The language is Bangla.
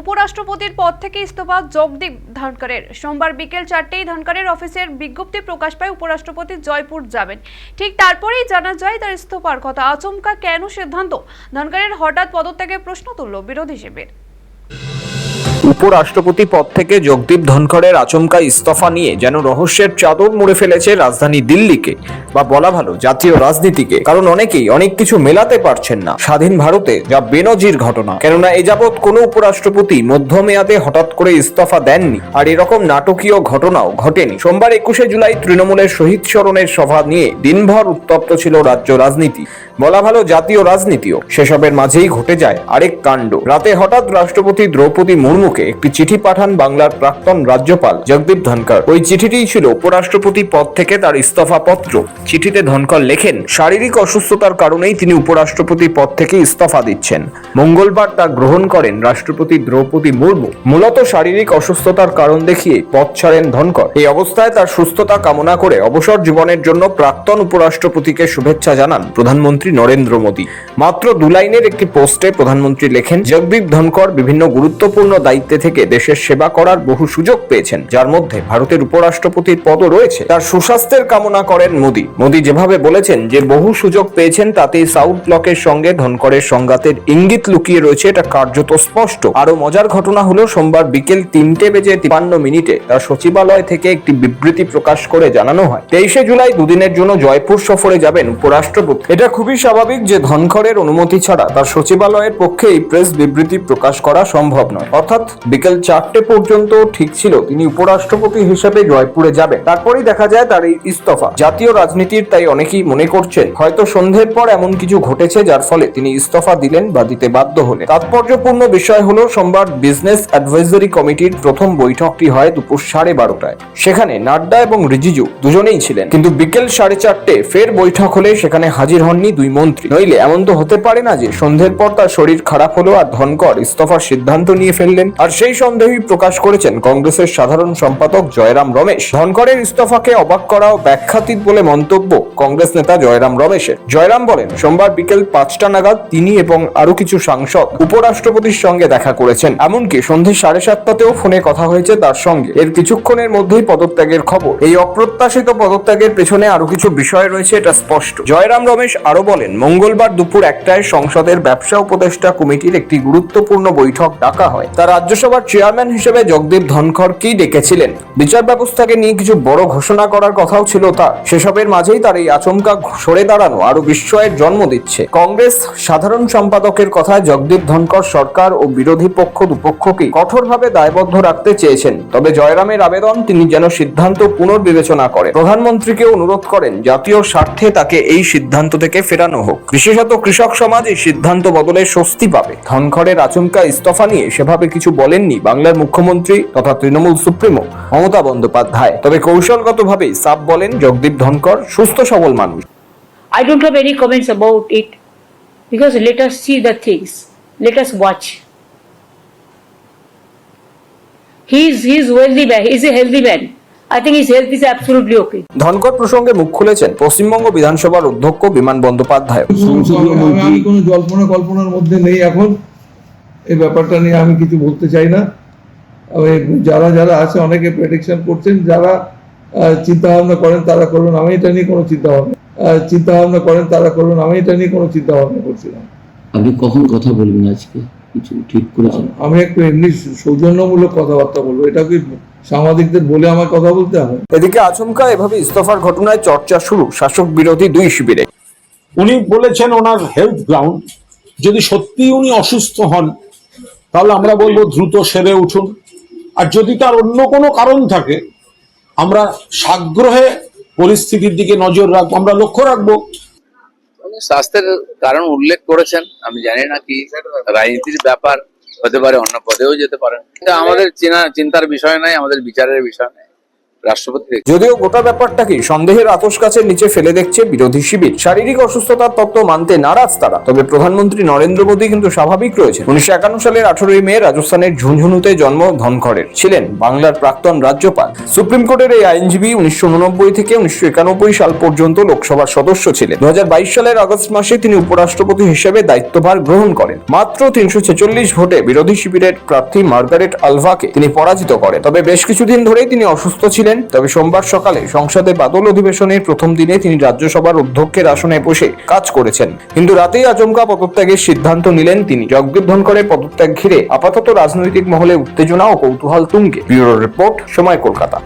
উপরাষ্ট্রপতির পদ থেকে ইস্তফা জগদীপ ধনকরের। সোমবার বিকেল চারটেই ধনকরের অফিসের বিজ্ঞপ্তি প্রকাশ পায় উপরাষ্ট্রপতি জয়পুর যাবেন। ঠিক তারপরেই জানা যায়, তার ইস্তফার কথা আচমকা কেন সিদ্ধান্ত? ধনকরের হঠাৎ পদত্যাগে প্রশ্ন তুলল বিরোধী শিবির। উপরাষ্ট্রপতি পদ থেকে জগদীপ ধনখড়ের আচমকা ইস্তফা নিয়ে যেন রহস্যের চাদর মুড়ে ফেলেছে রাজধানী দিল্লিকে, বা বলা ভালো জাতীয় রাজনীতিকে। কারণ অনেকেই অনেক কিছু মেলাতে পারছেন না স্বাধীন ভারতে যা বেনজির ঘটনা। কেননা এ যাবৎ কোনো উপরাষ্ট্রপতি মধ্যমেয়াদে হঠাৎ করে ইস্তফা দেননি। আর এরকম নাটকীয় ঘটনাও ঘটেনি। সোমবার একুশে জুলাই তৃণমূলের শহীদ স্মরণের সভা নিয়ে দিনভর উত্তপ্ত ছিল রাজ্য রাজনীতি। বলা ভালো জাতীয় রাজনীতিও। সেসবের মাঝেই ঘটে যায় আরেক কাণ্ড। রাতে হঠাৎ রাষ্ট্রপতি দ্রৌপদী মুর্মুকে একটি চিঠি পাঠান বাংলার প্রাক্তন রাজ্যপাল জগদীপ ধনকর ওই চিঠিটিই ছিল উপরাষ্ট্রপতি পদ থেকে তার ইস্তফা পত্র। চিঠিতে ধনকর লেখেন, শারীরিক অসুস্থতার কারণেই তিনি উপরাষ্ট্রপতি পদ থেকে ইস্তফা দিচ্ছেন। মঙ্গলবার তা গ্রহণ করেন রাষ্ট্রপতি দ্রৌপদী মুর্মু। মূলত শারীরিক অসুস্থতার কারণ দেখিয়ে পদ ছাড়েন ধনকর এই অবস্থায় তার সুস্থতা কামনা করে অবসর জীবনের জন্য প্রাক্তন উপরাষ্ট্রপতিকে শুভেচ্ছা জানান প্রধানমন্ত্রী নরেন্দ্র মোদী। মাত্র দু লাইনের একটি পোস্টে প্রধানমন্ত্রী লেখেন, জগদীপ ধনকর বিভিন্ন গুরুত্বপূর্ণ দায়িত্বে থেকে দেশের সেবা করার বহু সুযোগ পেয়েছেন, যার মধ্যে ভারতের উপরাষ্ট্রপতির পদও রয়েছে। তার সুস্বাস্থ্যের কামনা করেন মোদী। মোদী যেভাবে বলেছেন যে, বহু সুযোগ পেয়েছেন তাতে সাউথ ব্লকের সঙ্গে ধনকরের সংঘাতের ইঙ্গিত লুকিয়ে রয়েছে, এটা কার্যত স্পষ্ট। আরও মজার ঘটনা হলো, সোমবার বিকেল তিনটে বেজে তিপান্ন মিনিটে তার সচিবালয় থেকে একটি বিবৃতি প্রকাশ করে জানানো হয়। তেইশে জুলাই দুদিনের জন্য জয়পুর সফরে যাবেন উপরাষ্ট্রপতি। এটা খুবই স্বাভাবিক যে ধনখড়ের অনুমতি ছাড়া তার সচিবালয়ের পক্ষে এই প্রেস বিবৃতি প্রকাশ করা সম্ভব নয়। অর্থাৎ বিকেল চারটে পর্যন্ত ঠিক ছিল। তিনি উপরাষ্ট্রপতি হিসেবে জয়পুরে যাবেন। তারপরেই দেখা যায় তার এই ইস্তফা। জাতীয় রাজনীতির তাই অনেকেই মনে করছেন, হয়তো সন্ধ্যের পর এমন কিছু ঘটেছে যার ফলে তিনি ইস্তফা দিলেন বা দিতে বাধ্য হলেন। তাৎপর্যপূর্ণ বিষয় হলো, সোমবার বিজনেস অ্যাডভাইজরি কমিটির প্রথম বৈঠকটি হয় দুপুর সাড়ে বারোটায়। সেখানে নাড্ডা এবং রিজিজু দুজনেই ছিলেন। কিন্তু বিকেল সাড়ে চারটে ফের বৈঠক হলে সেখানে হাজির হননি দুই মন্ত্রী। নইলে এমন তো হতে পারে না যে, সন্ধ্যের পর তার শরীর খারাপ হলো আর ধনকর ইস্তফার সিদ্ধান্ত নিয়ে ফেললেন। আর সেই সন্দেহই প্রকাশ করেছেন কংগ্রেসের সাধারণ সম্পাদক জয়রাম রমেশ। ধনকরের ইস্তফাকে অবাক করা ও ব্যাখ্যাতীত বলে মন্তব্য কংগ্রেস নেতা জয়রাম রমেশের জয়রাম বলেন, সোমবার বিকেল পাঁচটা নাগাদ তিনি এবং আরও কিছু সাংসদ উপরাষ্ট্রপতির সঙ্গে দেখা করেছেন। এমনকি সন্ধে সাড়ে সাতটাতেও ফোনে কথা হয়েছে তার সঙ্গে। এর কিছুক্ষণের মধ্যেই পদত্যাগের খবর। এই অপ্রত্যাশিত পদত্যাগের পেছনে আরও কিছু বিষয় রয়েছে, এটা স্পষ্ট। জয়রাম রমেশ আরও বলেন, মঙ্গলবার দুপুর একটায় সংসদের ব্যবসা উপদেষ্টা কমিটির একটি গুরুত্বপূর্ণ বৈঠক ডাকা হয়। তা রাজ্যসভার চেয়ারম্যান হিসেবে জগদীপ ধনখড়কেই ডেকেছিলেন? বিচার ব্যবস্থাকে নিয়ে কিছু বড় ঘোষণা করার কথাও ছিল তার। সেসবের মাঝেই তার এই আচমকা সরে দাঁড়ানো আরও বিস্ময়ের জন্ম দিচ্ছে। কংগ্রেস সাধারণ সম্পাদকের কথায় জগদীপ ধনকর সরকার ও বিরোধী পক্ষ দুপক্ষকে কঠোরভাবে দায়বদ্ধ রাখতে চেয়েছেন। তবে জয়রামের আবেদন তিনি যেন সিদ্ধান্ত পুনর্বিবেচনা করেন। প্রধানমন্ত্রীকে অনুরোধ করেন, জাতীয় স্বার্থে তাকে এই সিদ্ধান্ত থেকে ফেরানো হোক। বিশেষত কৃষক সমাজ এই সিদ্ধান্ত বদলে স্বস্তি পাবে। ধনখড়ের আচমকা ইস্তফা নিয়ে সেভাবে কিছু বলেননি বাংলার মুখ্যমন্ত্রী তথা তৃণমূল সুপ্রিমো মমতা বন্দ্যোপাধ্যায় তবে কৌশলগতভাবেই সাপ বলেন জগদীপ ধনকর সুস্থ সবল মানুষ I don't have any comments about it because let us see the things. Let us watch. He is, he is wealthy man. He is a healthy man. I think his health is absolutely okay. Dhankhar প্রসঙ্গে মুখ খুলেছেন পশ্চিমবঙ্গ বিধানসভার অধ্যক্ষ বিমান বন্দ্যোপাধ্যায় সংসদীয় মন্ত্রী কোনো জল্পনা কল্পনার মধ্যে নেই এখন এই ব্যাপারটা নিয়ে আমি কিছু বলতে চাই না। যারা যারা আছে অনেকে প্রেডিকশন করছেন যারা চিন্তা ভাবনা করেন তারা করবেন আমি এটা নিয়ে কোনো চিন্তা ভাবনা চিন্তা ভাবনা করেন তারা করবেন আমি এটা নিয়ে কোনো চিন্তা ভাবনা করছি না। আপনি কখন কথা বলবেন আজকে? কিছু ঠিক করেছেন? আমি একটু এমনি সৌজন্যমূলক কথাবার্তা বলব এটা কি সাংবাদিকদের বলে আমার কথা বলতে হবে? এদিকে আচমকা এভাবে ইস্তফার ঘটনায় চর্চা শুরু শাসক বিরোধী দুই শিবিরে। উনি বলেছেন ওনার হেলথ গ্রাউন্ড যদি সত্যি উনি অসুস্থ হন তাহলে আমরা বলব দ্রুত সেরে উঠুন। আর যদি তার অন্য কোনো কারণ থাকে, আমরা সাগ্রহে পরিস্থিতির দিকে নজর রাখব। আমরা লক্ষ্য রাখব। স্বাস্থ্যের কারণ উল্লেখ করেছেন, আমি জানি না কি রাজনীতির ব্যাপার, হতে পারে অন্য পদেও যেতে পারেন আমাদের চেনা চিন্তার বিষয় নাই আমাদের বিচারের বিষয় নাই রাষ্ট্রপতি যদিও গোটা ব্যাপারটাকে সন্দেহের আতস কাছের নিচে ফেলে দেখছে বিরোধী শিবির। শারীরিক অসুস্থতার তত্ত্ব মানতে নারাজ তারা। তবে প্রধানমন্ত্রী নরেন্দ্র মোদী কিন্তু স্বাভাবিক রয়েছেন। উনিশশো একান্ন সালের আঠারোই মে রাজস্থানের ঝুনঝুনুতে জন্ম ধনখড়ের। ছিলেন বাংলার প্রাক্তন রাজ্যপাল। সুপ্রিম কোর্টের এই আইনজীবী উনিশশো উননব্বই থেকে উনিশশো একানব্বই সাল পর্যন্ত লোকসভার সদস্য ছিলেন। দু হাজার বাইশ সালের আগস্ট মাসে তিনি উপরাষ্ট্রপতি হিসেবে দায়িত্বভার গ্রহণ করেন। মাত্র তিনশো ছেচল্লিশ ভোটে বিরোধী শিবিরের প্রার্থী মার্গারেট আলভাকে তিনি পরাজিত করেন। তবে বেশ কিছুদিন ধরেই তিনি অসুস্থ ছিলেন। তবে সোমবার সকালে সংসদে বাদল অধিবেশনের প্রথম দিনে তিনি রাজ্যসভার অধ্যক্ষের আসনে বসে কাজ করেছেন। কিন্তু রাতেই আচমকা পদত্যাগের সিদ্ধান্ত নিলেন তিনি। জগদীপ ধনকরে পদত্যাগ ঘিরে আপাতত রাজনৈতিক মহলে উত্তেজনা ও কৌতূহল তুঙ্গে। ব্যুরো রিপোর্ট সময় কলকাতা।